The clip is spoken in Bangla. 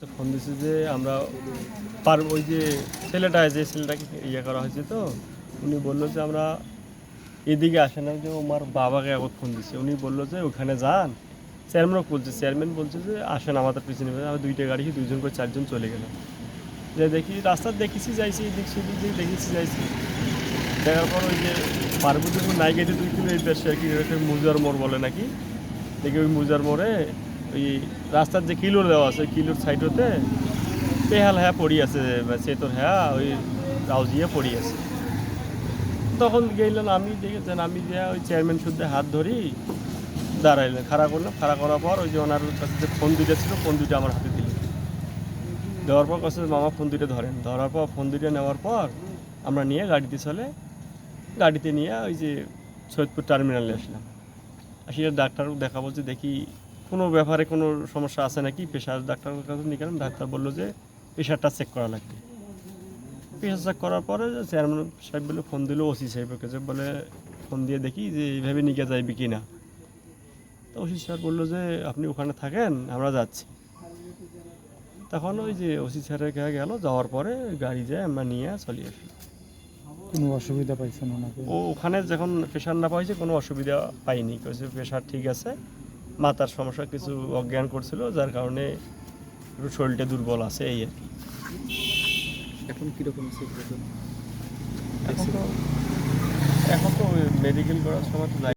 ফোন দিছে যে আমরা পার ওই যে ছেলেটা যে ছেলেটাকে ইয়ে করা হয়েছে তো, উনি বলল যে আমরা এদিকে আসেন না যে আমার বাবাকে একবার ফোন দিছে। উনি বলল যে ওখানে যান। চেয়ারম্যানও বলছে চেয়ারম্যান বলছে যে আসেন আমাদের পিছনে। আমি দুইটা গাড়ি, দুইজন করে চারজন চলে গেলাম। যে দেখি, রাস্তা দেখেছি, যাইছি, এদিক সেদিক দিয়ে দেখেছি, যাইছি। দেখার পর ওই যে পার্বতীপুর নাই গেটে দুই কিলো এই দেশে কি মুজার মোড় বলে নাকি? দেখি ওই মুজার মোড়ে ওই রাস্তার যে কিলোর দেওয়া আছে কিলোর সাইডতে পেহাল হ্যাঁ পড়ি আছে চেতর হ্যাঁ ওই রাউজিয়ে পড়ি আছে। তখন গেলেন আমি দেখেছেন, আমি যে ওই চেয়ারম্যান শুদ্ধে হাত ধরি, দাঁড়াইলেন। খাড়া করলাম, খাড়া করার পর ওই যে ওনার কাছে যে ফোন দুইটা ছিল, ফোন দুইটা আমার হাতে দিল দেওয়ার পর কাছে মামা ফোন দুইটা ধরেন। ধরার পর ফোন দুইটা নেওয়ার পর আমরা নিয়ে গাড়িতে চলে, গাড়িতে নিয়ে ওই যে সৈয়দপুর টার্মিনালে আসলাম। আসি ডাক্তার দেখা বলছে দেখি কোনো ব্যাপারে কোনো সমস্যা আছে নাকি? প্রেশার ডাক্তারের কাছে নিয়ে গেলাম ডাক্তার বলল যে প্রেশারটা চেক করা লাগবে। প্রেশার চেক করার পরে চেয়ারম্যান সাহেব বলে ফোন দিল ওসি সাহেবের কাছে বলে ফোন দিয়ে দেখি যে এইভাবে নিয়ে যাইবে কি না তো ওসি স্যার বলল যে আপনি ওখানে থাকেন আমরা যাচ্ছি। তখন ওই যে ওসি স্যারের কাছে গেল যাওয়ার পরে গাড়ি যায় আমরা নিয়ে চলে আসি। কোনো অসুবিধা পাইছেন ওনাকে? ও ওখানে যখন প্রেশার না পাইছে কোনো অসুবিধা পাইনি। প্রেশার ঠিক আছে মাথার সমস্যা কিছু অজ্ঞান করছিল যার কারণে একটু শরীরটা দুর্বল আছে এই আর কি। এখন কীরকম আছে এখন তো এখন তো মেডিকেল করার সময় তো